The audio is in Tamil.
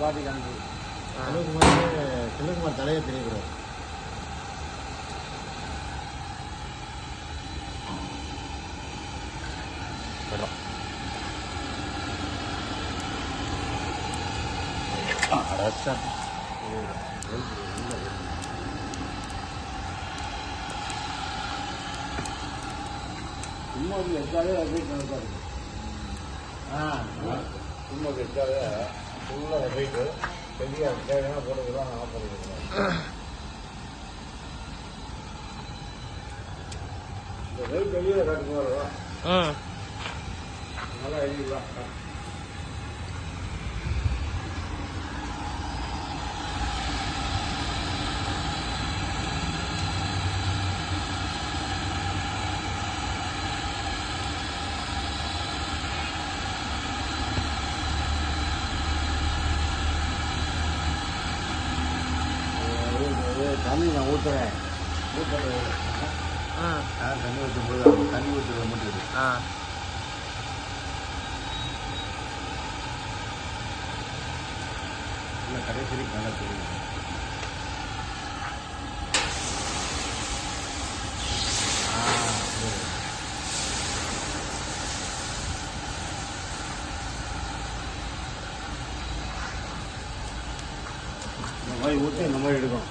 பாட்டி காமிச்சு செல்வகுமார் செல்வகுமார் தலையை தெரியக்கூடாது. சும்மா வந்து வச்சாலே அப்படியே கணக்காக இருக்கு ஆ. சும்மா வச்சாலே ஃபுல்லாக போயிட்டு பெரிய தேவையான போட்டுக்கலாம் ஆஃப் பண்ணிக்கலாம் இந்த வெயில் வெளியே காட்டு போகிறோம் ம் நல்லா எழுதிக்கலாம் தண்ணி நான் ஊற்றுறேன் ம் தண்ணி ஊற்றும் போது தண்ணி ஊற்றுறது மட்டும் இருக்கு. ஆ. இல்லை கடைசி நல்லா தெரியும் இந்த மாதிரி ஊற்றி இந்த மாதிரி எடுக்கணும்.